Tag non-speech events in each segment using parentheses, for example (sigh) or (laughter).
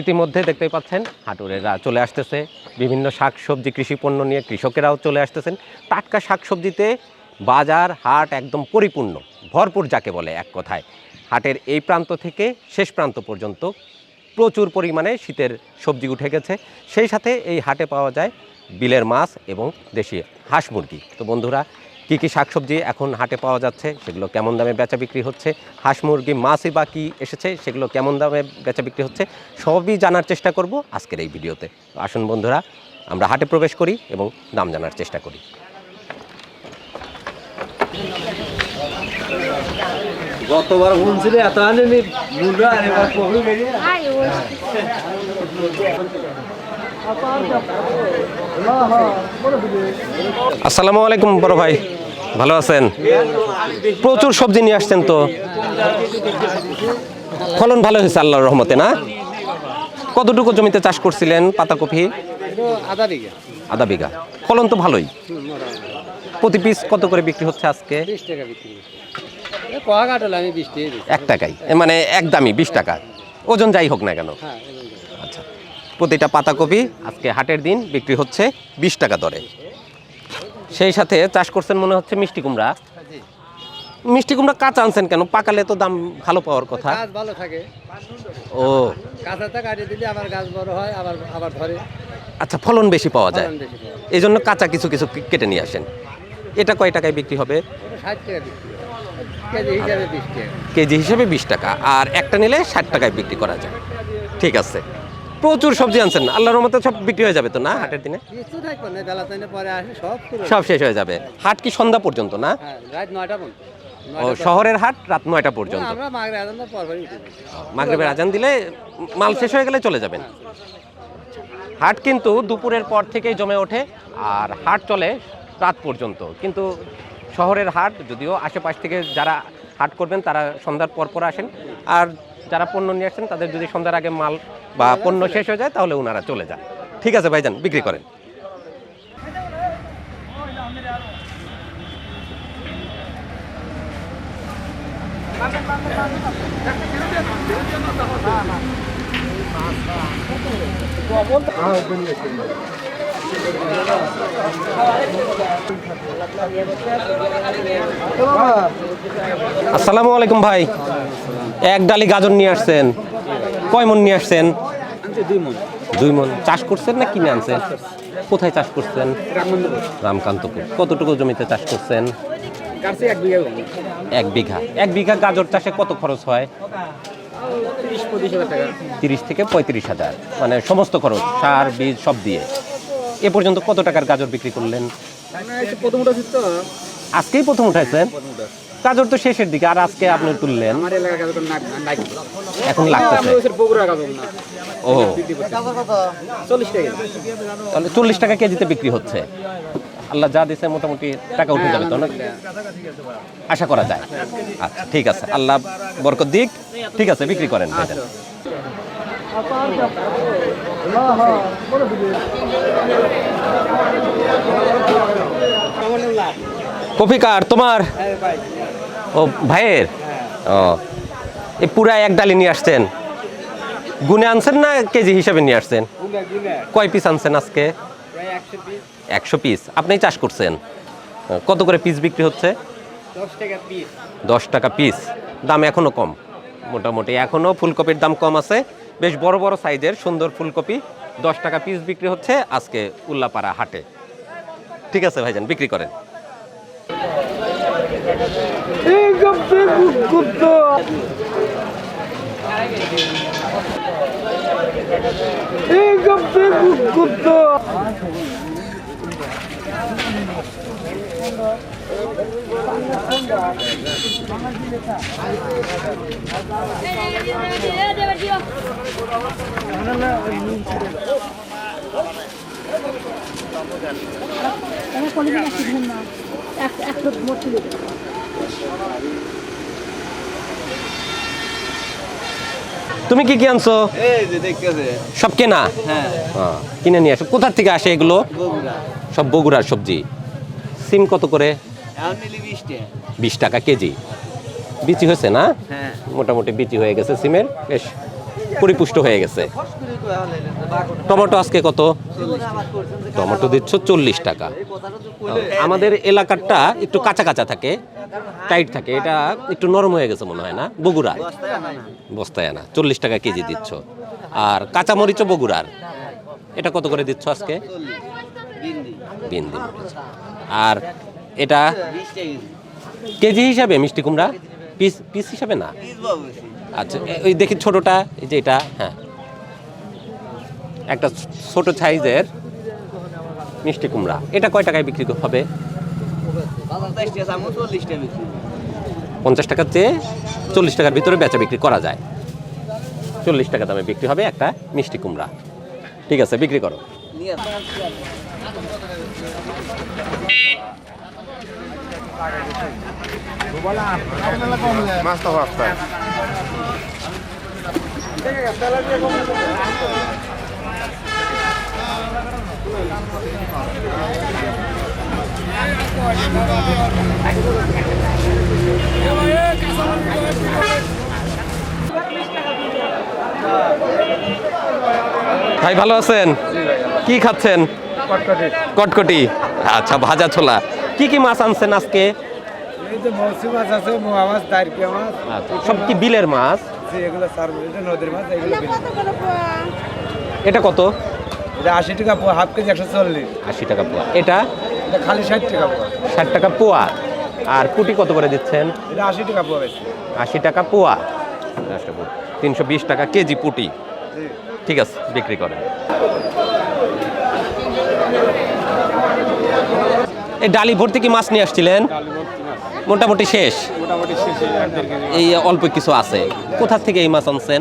ইতিমধ্যে দেখতেই পাচ্ছেন হাটুরেরা চলে আসতেছে। বিভিন্ন শাক সবজি কৃষি পণ্য নিয়ে কৃষকেরাও চলে আসতেছেন। টাটকা শাক সবজিতে বাজার, হাট একদম পরিপূর্ণ, ভরপুর যাকে বলে এক কথায়। হাটের এই প্রান্ত থেকে শেষ প্রান্ত পর্যন্ত প্রচুর পরিমাণে শীতের সবজি উঠে গেছে। সেই সাথে এই হাটে পাওয়া যায় বিলের মাছ এবং দেশি হাঁস মুরগি। তো বন্ধুরা কী কী শাকসবজি এখন হাটে পাওয়া যাচ্ছে সেগুলো কেমন দামে বেচা বিক্রি হচ্ছে হাঁস মুরগি মাছই বা কী এসেছে সেগুলো কেমন দামে বেচা বিক্রি হচ্ছে সবই জানার চেষ্টা করব আজকের এই ভিডিওতে। তো আসুন বন্ধুরা আমরা হাটে প্রবেশ করি এবং দাম জানার চেষ্টা করি। গতবার শুনছিলে এত আনেনি (laughs) আসসালামু আলাইকুম বড় ভাই। ভালো আছেন? প্রচুর সবজি নিয়ে আসছেন তো। ফলন ভালো হয়েছে আল্লাহর রহমতে, না? কতটুকু জমিতে চাষ করছিলেন পাতাকপি? আধা বিঘা। আধা বিঘা ফলন তো ভালোই। প্রতি পিস কত করে বিক্রি হচ্ছে আজকে? এক টাকাই মানে একদমই বিশ টাকা। ওজন যাই হোক না কেন। আচ্ছা। প্রতিটা পাতাকপি আজকে হাটের দিন বিক্রি হচ্ছে বিশ টাকা দরে। সেই সাথে চাষ করছেন মনে হচ্ছে মিষ্টি কুমড়া। মিষ্টি কুমড়া কাঁচা আনছেন কেন? পাকালে তো দাম ভালো পাওয়ার কথা। গাছ ভালো থাকে। ও। কাঁচাটা কাটিয়ে দিলে আবার গাছ বড় হয় আবার আবার ধরে। আচ্ছা ফলন বেশি পাওয়া যায়। এই জন্য কাঁচা কিছু কিছু কেটে নিয়ে আসেন। এটা কয় টাকায় বিক্রি হবে? ওটা ষাট টাকা বিক্রি। কেজি হিসাবে বিশ টাকা। কেজি হিসেবে বিশ টাকা। আর একটা নিলে ষাট টাকায় বিক্রি করা যায়। ঠিক আছে। প্রচুর সবজি আনছেন। আল্লাহর রহমতে সব বিক্রি হয়ে যাবে তো না হাটের দিনে? কিছু থাকবে না বেলা তাইনে পরে আসে সব সব শেষ হয়ে যাবে। হাট কি সন্ধ্যা পর্যন্ত না? হ্যাঁ রাত নয়টা পর্যন্ত। ও শহরের হাট রাত নয়টা পর্যন্ত? আমরা মাগরে আজান। মাগরিবের আজান দিলে মাল শেষ হয়ে গেলে চলে যাবেন। হাট কিন্তু দুপুরের পর থেকেই জমে ওঠে আর হাট চলে রাত পর্যন্ত। কিন্তু শহরের হাট যদিও আশেপাশ থেকে যারা হাট করবেন তারা সন্ধ্যার পর পর আসেন। আর যারা পণ্য নিয়ে আসছেন তাদের যদি সন্ধ্যার আগে মাল বা পণ্য শেষ হয়ে যায় তাহলে ওনারা চলে যান। ঠিক আছে ভাইজান বিক্রি করেন। আসসালামু আলাইকুম ভাই। এক ডালি গাজর নিয়ে আসছেন। কয় মন নিয়ে আসছেন? দুই মন। চাষ করছেন না কিনে আনছেন? কোথায় চাষ করছেন? রামকান্তপুর। কতটুকু জমিতে চাষ করছেন? এক বিঘা। এক বিঘা গাজর চাষে কত খরচ হয়? তিরিশ থেকে পঁয়ত্রিশ হাজার। মানে সমস্ত খরচ, সার, বীজ সব দিয়ে। এ পর্যন্ত কত টাকার গাজর বিক্রি করলেন? প্রথম তো। আজকেই প্রথম উঠাইছেন গাজর তো শেষের দিকে আর আজকে আপনি তুললেন। এখন লাগতেছে। ও। চল্লিশ টাকা তাহলে চল্লিশ টাকা কেজিতে বিক্রি হচ্ছে। আল্লাহ যা দিছে মোটামুটি টাকা উঠে যাবে তো না আশা করা যায়। আচ্ছা ঠিক আছে। আল্লাহ বরকত দিক। ঠিক আছে বিক্রি করেন ভাইজান। কফি কার তোমার? ও ভাইয়ের? ও এই পুরা এক ডালি নিয়ে আসছেন। গুনে আনছেন না কেজি হিসাবে নিয়ে আসছেন? কয় পিস আনছেন আজকে? একশো পিস আপনি চাষ করছেন? কত করে পিস বিক্রি হচ্ছে? দশ টাকা পিস দাম এখনও কম। মোটামুটি। এখনও ফুলকপির দাম কম আছে। বেশ বড় বড় সাইজের সুন্দর ফুলকপি। দশ টাকা পিস বিক্রি হচ্ছে আজকে উল্লাপাড়া হাটে। ঠিক আছে ভাইজান, বিক্রি করেন। তুমি কি কি আনছো? সব কেনা? হ্যাঁ। কিনে নিয়ে আসো। কোথার থেকে আসে এগুলো? সব বগুড়ার সবজি। সিম কত করে? বিশ টাকা। কেজি। বিচি হয়েছে না? হ্যাঁ। মোটামুটি বিচি হয়ে গেছে সিমের। বেশ পরিপুষ্ট হয়ে গেছে। টমেটো আজকে কত? টমেটো দিচ্ছ চল্লিশ টাকা। আমাদের এলাকারটা একটু কাঁচা কাঁচা থাকে টাইট থাকে। এটা একটু নরম হয়ে গেছে মনে হয় না? বগুড়া বস্তায় না চল্লিশ টাকা কেজি দিচ্ছ। আর কাঁচা মরিচও বগুড়ার। এটা কত করে দিচ্ছ আজকে? বিন্দি আর এটা কেজি হিসাবে মিষ্টি কুমড়া? পিস পিস হিসাবে না? আচ্ছা ওই দেখি ছোটটা, এই যে এটা হ্যাঁ। একটা ছোট সাইজের মিষ্টি কুমড়া। এটা কয় টাকায় বিক্রি হবে? পঞ্চাশ টাকার চেয়ে চল্লিশ টাকার ভিতরে বেচা বিক্রি করা যায়। চল্লিশ টাকা দামে বিক্রি হবে একটা মিষ্টি কুমড়া। ঠিক আছে, বিক্রি করো। মাছটা ভাই ভালো আছেন? কি খাচ্ছেন? কটকটি। আচ্ছা ভাজা ছোলা। কি কি মাছ আনছেন আজকে? আচ্ছা সব কি বিলের মাছ? এটা নদীর মাছ এগুলো এটা কত? এটা আশি টাকা পোয়া হাফ কেজি একশো চল্লিশ। আশি টাকা পোয়া। এটা? খালি ষাট টাকা পোয়া। ষাট টাকা পোয়া। আর পুটি কত করে দিচ্ছেন? এটা আশি টাকা পোয়া বেশি। আশি টাকা পোয়া। তিনশো বিশ টাকা কেজি পুটি। ঠিক আছে বিক্রি করেন। এই ডালি ভর্তি কি মাছ নিয়ে আসছিলেন? মোটামুটি শেষ? এই অল্প কিছু আছে। কোথা থেকে এই মাছ আনছেন?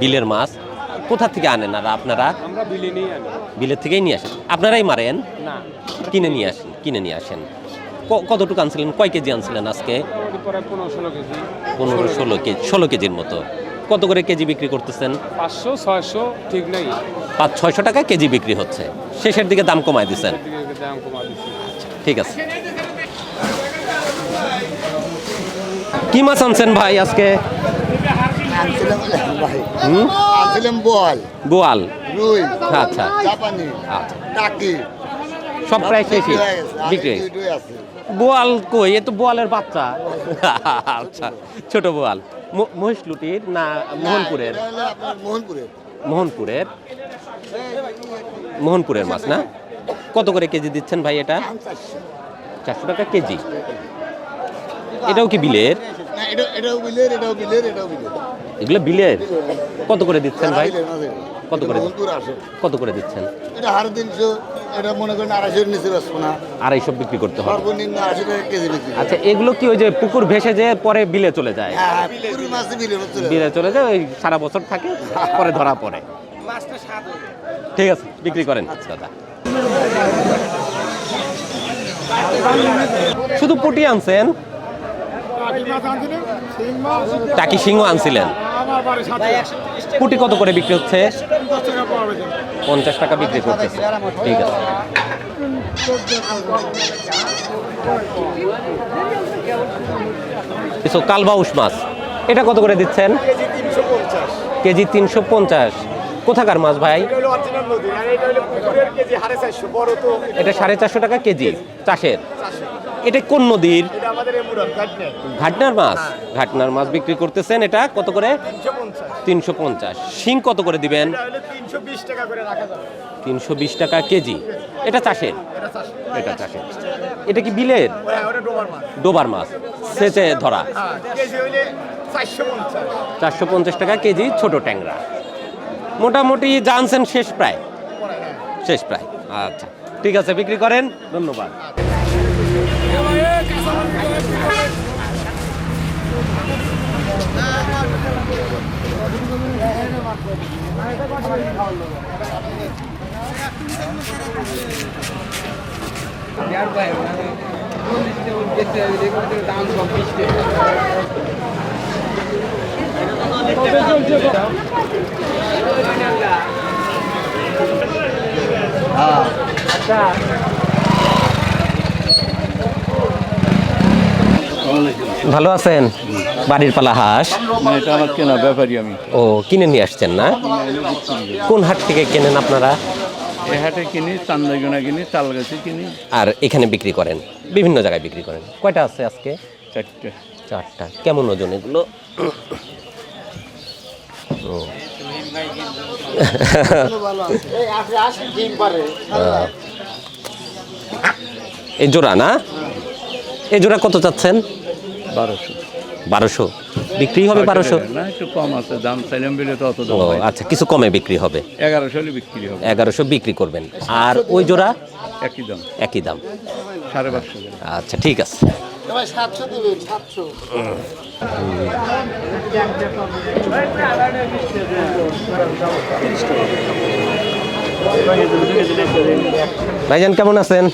বিলের মাছ কোথা থেকে আনেন আর আপনারা? বিলের থেকেই নিয়ে আসেন। আপনারাই মারেন? কিনে নিয়ে আসেন কিনে নিয়ে আসেন। কতটুকু আনছিলেন? কয় কেজি আনছিলেন আজকে? পনেরো ষোলো কেজি। ষোলো কেজির মতো। কত করে কেজি বিক্রি করতেছেন? পাঁচশো ছয়শো ঠিক নেই। পাঁচ ছয়শো টাকা কেজি বিক্রি হচ্ছে। শেষের দিকে দাম কমায় দিচ্ছেন দাম কমা দিচ্ছি ঠিক আছে। কি মাছ আনছেন ভাই আজকে? বোয়াল। রুই। আচ্ছা জাপানি। আচ্ছা। টাকি। সব প্রায় শেষই বিক্রি বোয়াল কই? এ তো বোয়ালের বাচ্চা। আচ্ছা ছোট বোয়াল। মহিষলুটির না মোহনপুরের? মোহনপুরের। মোহনপুরের। মোহনপুরের মাছ না? কত করে কেজি দিচ্ছেন ভাই এটা? চারশো টাকা কেজি। এটাও কি বিলের? এগুলো বিলের? কত করে দিচ্ছেন ভাই? কত করে? কত করে দিচ্ছেন? এটা হাড় তিনশো এটা মনে করেন আড়াইশোর নিচে বেসবো না। আড়াইশো বিক্রি করতে হবে। সর্বনিম্ন আড়াইশো টাকা কেজি বিক্রি আচ্ছা এগুলো কি ওই যে পুকুর ভেসে যে পরে বিলে চলে যায়? হ্যাঁ হ্যাঁ মধ্যে চলে যায়। বিলে চলে যায় ওই সারা বছর থাকে পরে ধরা পড়ে। ঠিক আছে বিক্রি করেন দাদা। শুধু পুটি আনছেন? টাকি সিংহ আনছিলেন? পুটি কত করে বিক্রি হচ্ছে? পঞ্চাশ টাকা বিক্রি করতেছে। ঠিক আছে। কালবাউস মাছ। এটা কত করে দিচ্ছেন? কেজি তিনশো পঞ্চাশ। কোথাকার মাছ ভাই? এটা সাড়ে চারশো টাকা কেজি চাষের? এটা কোন নদীর? ঘাটনার মাছ? ঘাটনার মাছ বিক্রি করতেছেন এটা কত করে? তিনশো পঞ্চাশ। শিং কত করে দিবেন? তিনশো বিশ টাকা কেজি। এটা চাষের? এটা চাষের। এটা কি বিলের? ডোবার মাছ। সেচে ধরা। চারশো পঞ্চাশ টাকা কেজি ছোট ট্যাংরা। মোটামুটি জানছেন শেষ প্রায়। শেষ প্রায় আচ্ছা। ঠিক আছে বিক্রি করেন ধন্যবাদ। ভালো আছেন? বাড়ির পালা হাঁস? এটা আমার কেনা ব্যাপারই আমি। ও কিনে নিয়ে আসছেন না? কোন হাট থেকে কেনেন আপনারা? এ হাটে কিনি কিনি তালগাছি কিনি। আর এখানে বিক্রি করেন? বিভিন্ন জায়গায় বিক্রি করেন। কয়টা আছে আজকে? চারটে। চারটা। কেমন ওজন এগুলো? ও। এই জোড়া না? এই জোড়া কত চাচ্ছেন? বারোশো। বারোশো। বিক্রি হবে বারোশো কম আছে দাম চাইলাম বলে তো অত ও। আচ্ছা কিছু কমে বিক্রি হবে? এগারোশো বিক্রি হবে। এগারোশো বিক্রি করবেন। আর ওই জোড়া? একই দাম। একই দাম। সাড়ে পাঁচশো। আচ্ছা ঠিক আছে। সাতশো দেবেন সাতশো। ভাইজান কেমন আছেন?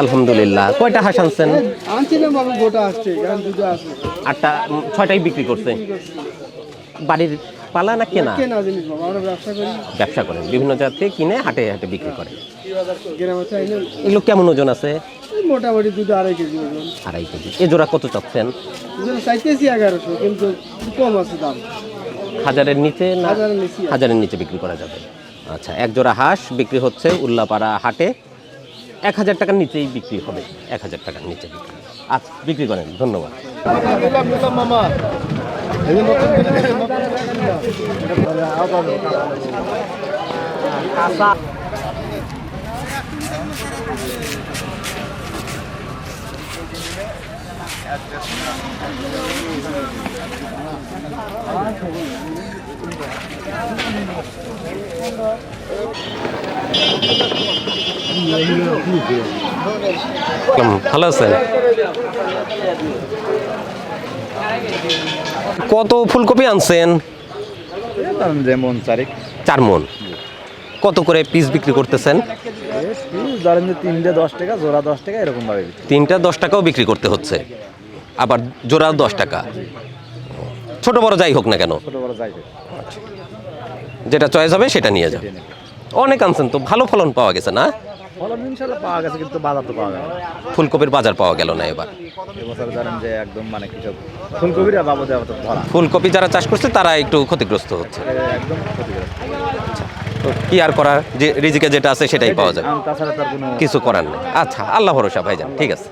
আলহামদুলিল্লাহ। কয়টা হাঁস আনছেন? আটটা ছয়টাই বিক্রি করছে। বাড়ির পালা না কেনা? কেনা জিনিস বাবা আমরা ব্যবসা করি। ব্যবসা করেন বিভিন্ন জাত থেকে কিনে হাটে হাটে বিক্রি করেন। গ্রামে এগুলো কেমন ওজন আছে? মোটামুটি দুটো আড়াই কেজি ওজন। আড়াই কেজি। এ জোড়া কত চাচ্ছেন? দুটো চাইতেছি এগারোশো কিন্তু কম আছে দাম। হাজারের নিচে না? হাজারের নিচে আছে। হাজারের নিচে বিক্রি করা যাবে। আচ্ছা এক জোড়া হাঁস বিক্রি হচ্ছে উল্লাপাড়া হাটে। এক হাজার টাকার নিচেই বিক্রি হবে। এক হাজার টাকার নিচে বিক্রি। আচ্ছা বিক্রি করেন। ধন্যবাদ। মামা। ভালো আছেন? কত ফুলকপি আনছেন? যেমন চারিক। চার মন। কত করে পিস বিক্রি করতেছেন? ধরেন যে তিনটে দশ টাকা জোড়া দশ টাকা এরকম ভাবে তিনটা দশ টাকাও বিক্রি করতে হচ্ছে। আবার জোড়াও দশ টাকা। ছোট বড় যাই হোক না কেন। ছোট বড় যাইবে যেটা চয়েস হবে সেটা নিয়ে যাবে অনেক আনছেন তো ভালো ফলন পাওয়া গেছে না? ফলন ইনশাল্লাহ পাওয়া গেছে কিন্তু বাজার তো পাওয়া গেল ফুলকপির বাজার পাওয়া গেল না এবার। এবছর যে একদম মানে কৃষক ফুলকপির বাবদে ধরা ফুলকপি যারা চাষ করছে তারা একটু ক্ষতিগ্রস্ত হচ্ছে। একদম তো কি আর করার? যে রিজিকে যেটা আছে সেটাই পাওয়া যাবে। তাছাড়া তার কোনো কিছু করার নেই। আচ্ছা আল্লাহ ভরসা ভাইজান ঠিক আছে।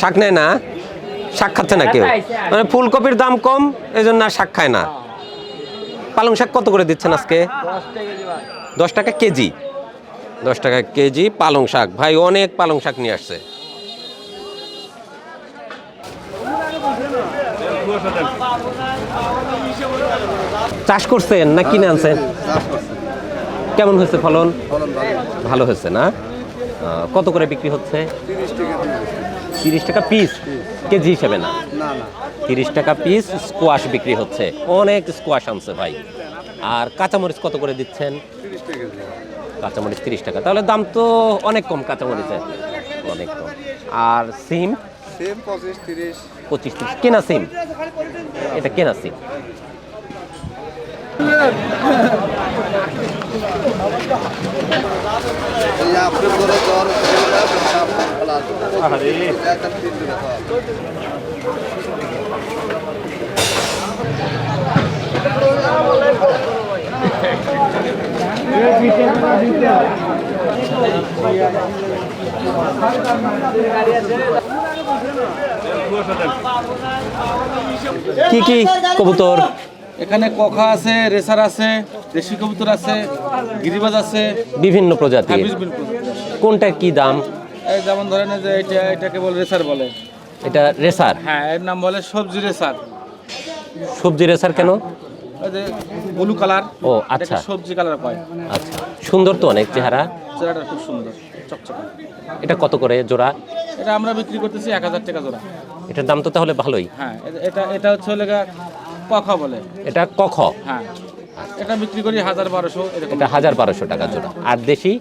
শাক নেয় না? শাক খাচ্ছে না কেউ? মানে ফুলকপির দাম কম এই জন্য আর শাক খায় না। পালং শাক কত করে দিচ্ছেন আজকে? দশ টাকা কেজি। দশ টাকা কেজি পালং শাক। ভাই অনেক পালং শাক নিয়ে আসছে। চাষ করছেন না কিনে আনছেন? কেমন হয়েছে ফলন? ভালো হয়েছে না? কত করে বিক্রি হচ্ছে? তিরিশ টাকা পিস কেজি হিসেবে না? তিরিশ টাকা পিস স্কোয়াশ বিক্রি হচ্ছে। অনেক স্কোয়াশ আনছে ভাই। আর কাঁচামরিচ কত করে দিচ্ছেন? কাঁচামরিচ তিরিশ টাকা। তাহলে দাম তো অনেক কম কাঁচামরিচের অনেক কম। আর সিম? সেম পঁচিশ তিরিশ। পঁচিশ তিরিশ। কেনা সিম? এটা কেনা সিম। কি কি কবুতর? এখানে কখা আছে রেসার আছে দেশি কবুতর আছে গিরিবাজ আছে। বিভিন্ন প্রজাতি হ্যাঁ, কোনটা কি দাম? যেমন ধরেন যে এটা এটাকে বলে রেসার বলে। এটা রেসার? হ্যাঁ এর নাম বলে সবজি রেসার। সবজি রেসার কেন? যে ব্লু কালার। ও, আচ্ছা। সবজি কালার পায় আচ্ছা। সুন্দর তো অনেক চেহারা। চেহারাটা খুব সুন্দর চকচকা। এটা কত করে জোড়া? এটা আমরা বিক্রি করতেছি এক হাজার টাকা জোড়া। এটার দাম তো তাহলে ভালোই। হ্যাঁ এটা এটা হচ্ছে কখা বলে? এটা কখ হ্যাঁ। এটা বিক্রি করি হাজার বারোশো এটা হাজার বারোশো টাকা জোড়া। আর দেশি?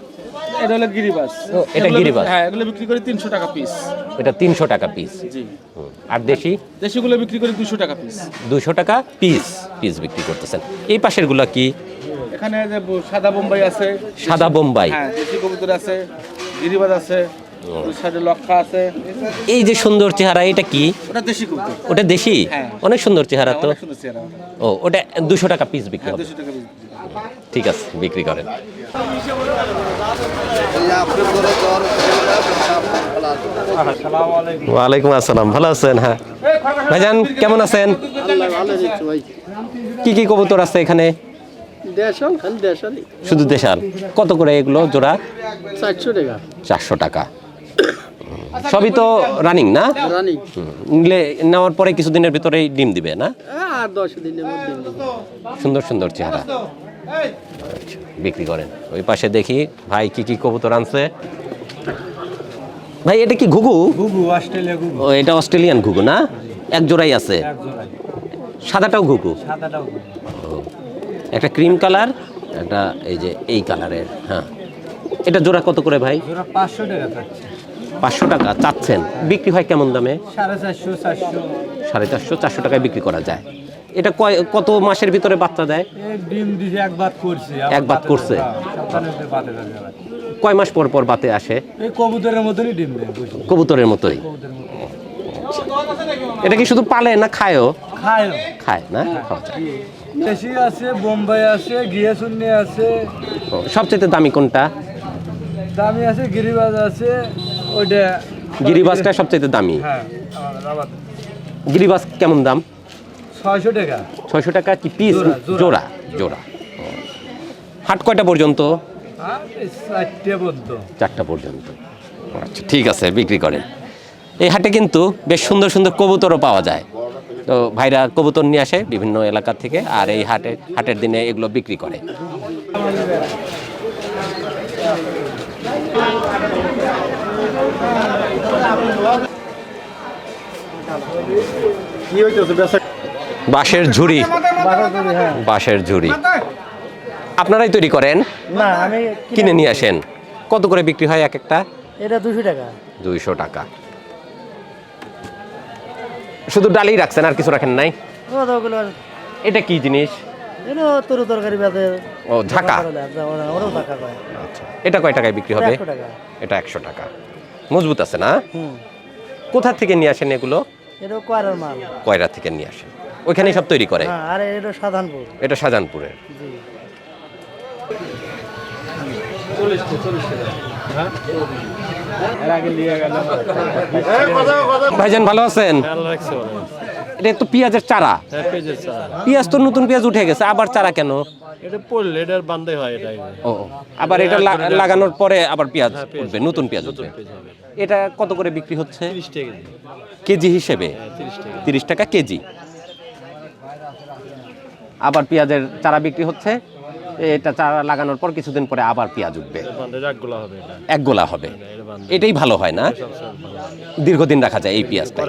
এটা হলো গিরিবাস। এটা গিরিবাজ। হ্যাঁ এগুলো বিক্রি করি তিনশো টাকা পিস এটা তিনশো টাকা পিস জি। আর দেশি? দেশিগুলো বিক্রি করি দুশো টাকা পিস দুশো টাকা পিস পিস বিক্রি করতেছেন। এই পাশেরগুলো কি? এখানে যে সাদা বোম্বাই আছে। সাদা বোম্বাই। হ্যাঁ দেশি কবুতর আছে গিরিবাজ আছে। এই যে সুন্দর চেহারা এটা কি? ওটা দেশি কবুতর ওটা দেশি? হ্যাঁ। অনেক সুন্দর চেহারা তো। ও ওটা দুশো টাকা পিস বিক্রি হ্যাঁ হবে। বিক্রি করি। ঠিক আছে বিক্রি করেন। ওয়ালাইকুম আসসালাম ভালো আছেন? হ্যাঁ। ভাইজান কেমন আছেন? কি কি কবুতর আছে এখানে? শুধু দেশাল। কত করে এগুলো জোড়া? চারশো টাকা। চারশো টাকা। সবই তো রানিং না? রানি নেওয়ার পরে কিছুদিনের ভিতরেই ডিম দিবে না? আর দশ দিনের মধ্যে সুন্দর সুন্দর চেহারা। আচ্ছা, বিক্রি করেন। ওই পাশে দেখি ভাই কি কি কবুতর আনছে। ভাই এটা কি ঘুঘু? ঘুঘু অস্ট্রেলিয়া ঘুঘু। ও এটা অস্ট্রেলিয়ান ঘুঘু না? এক জোড়াই আছে। সাদাটাও ঘুঘু? সাদাটাও একটা ক্রিম কালার একটা এই যে এই কালারের হ্যাঁ। এটা জোড়া কত করে ভাই? টাকা পাঁচশো টাকা চাচ্ছেন। বিক্রি হয় কেমন দামে? সাড়ে চারশো চারশো। টাকায় বিক্রি করা যায়। এটা কয় কত মাসের ভিতরে বাচ্চা দেয়? ডিম দিছে একবার করছে। বাতে কয় মাস পর পর বাতে আসে? কবুতরের মতনই ডিম দেয় কবুতরের মতোই। এটা কি শুধু পালে না খায়ও? খায়। খায় না? খাওয়া যায়। দেশি আছে বোম্বাই আছে গিয়ে আছে। ও, সবচেয়ে দামি কোনটা? দামি আছে গিরিবাজ আছে। ওইটা গিরিবাসটা সবচেয়ে দামি? হ্যাঁ গিরিবাস কেমন দাম? ছয়শো টাকা। ছয়শো টাকা কি পিস জোড়া, জোড়া। হাট কয়টা পর্যন্ত? চারটা পর্যন্ত। আচ্ছা ঠিক আছে বিক্রি করেন। এই হাটে কিন্তু বেশ সুন্দর সুন্দর কবুতরও পাওয়া যায়। তো ভাইরা কবুতর নিয়ে আসে বিভিন্ন এলাকা থেকে আর এই হাটে হাটের দিনে এগুলো বিক্রি করে। বাঁশের ঝুড়ি। বাঁশের ঝুড়ি। আপনারাই তৈরি করেন? না আমি কিনে নিয়ে আসেন। কত করে বিক্রি হয় এক একটা? এটা দুশো টাকা। দুইশো টাকা। শুধু ডালি রাখছেন আর কিছু রাখেন নাই? ওগুলো এটা কি জিনিস? তরু তরকারি ও পায় আচ্ছা। এটা কয় টাকায় বিক্রি হবে? এটা একশো টাকা। মজবুত আছে না? কোথা থেকে নিয়ে আসেন এগুলো? কয়রা থেকে নিয়ে আসেন? ওইখানে সব তৈরি করে? হ্যাঁ এটা সাজানপুরের। শাহজাহানপুরের ভাইজান ভালো আছেন? এটা তো পেঁয়াজের চারা। পেঁয়াজ তো নতুন পেঁয়াজ উঠে গেছে আবার চারা কেন? এটা পড়লে এটার বান্ধে হয় এটা ও আবার এটা লাগানোর পরে আবার পেঁয়াজ উঠবে নতুন পেঁয়াজ উঠবে। এটা কত করে বিক্রি হচ্ছে। কেজি হিসেবে? তিরিশ টাকা কেজি। আবার পেঁয়াজের চারা বিক্রি হচ্ছে? এটা চারা লাগানোর পর কিছুদিন পরে আবার পেঁয়াজ উঠবে। এক গোলা হবে। এটাই ভালো হয় না? দীর্ঘদিন রাখা যায় এই পেঁয়াজটা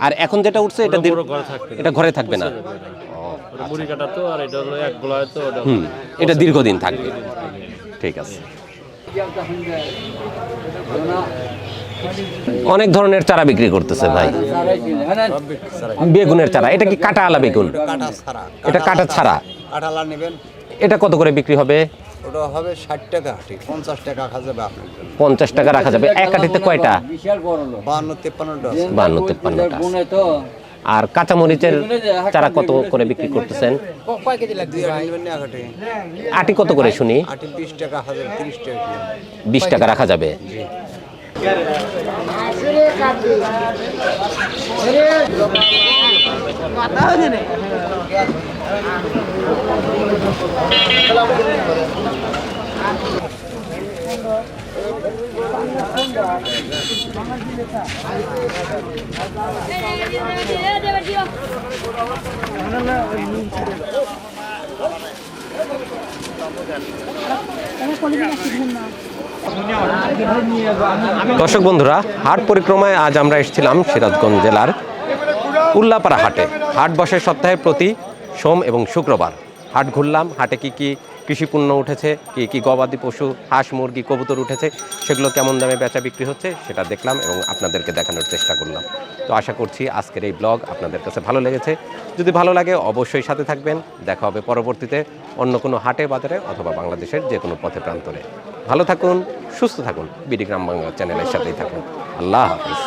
আর এখন যেটা উঠছে এটা দীর্ঘ- পুরো ঘরে থাকবে না। এটা ঘরে থাকবে না? ওটা মুড়ি কাটা তো আর এটা হলো একগুলো তো ওটা হুম এটা দীর্ঘদিন থাকবে। ঠিক আছে। অনেক ধরনের চারা বিক্রি করতেছে ভাই। বেগুনের চারা। এটা কি কাটা আলা বেগুন? কাটা এটা কাটা ছাড়া। নেবেন। এটা কত করে বিক্রি হবে? ওটা হবে ষাট টাকা ঠিক। পঞ্চাশ টাকা রাখা যাবে আপনার জন্য। পঞ্চাশ টাকা রাখা যাবে। এক কয়টা? বিশাল বড় লোক। তো। আর কাঁচামরিচের চারা কত করে বিক্রি করতেছেন? আটি। কত করে শুনি? বিশ টাকা হাজার তিরিশ টাকা কিলো। বিশ টাকা রাখা যাবে। দর্শক বন্ধুরা, হাট পরিক্রমায় আজ আমরা এসেছিলাম সিরাজগঞ্জ জেলার উল্লাপাড়া হাটে। হাট বসে সপ্তাহে প্রতি সোম এবং শুক্রবার। হাট ঘুরলাম, হাটে কি কি কৃষি পণ্য উঠেছে, কি কি গবাদি পশু, হাঁস, মুরগি, কবুতর উঠেছে, সেগুলো কেমন দামে বেচা বিক্রি হচ্ছে সেটা দেখলাম এবং আপনাদেরকে দেখানোর চেষ্টা করলাম। তো আশা করছি আজকের এই ব্লগ আপনাদের কাছে ভালো লেগেছে। যদি ভালো লাগে অবশ্যই সাথে থাকবেন। দেখা হবে পরবর্তীতে অন্য কোনো হাটে, বাজারে অথবা বাংলাদেশের যে কোনো পথে প্রান্তরে। ভালো থাকুন, সুস্থ থাকুন। বিডি গ্রাম বাংলা চ্যানেলের সাথেই থাকুন। আল্লাহ হাফিজ।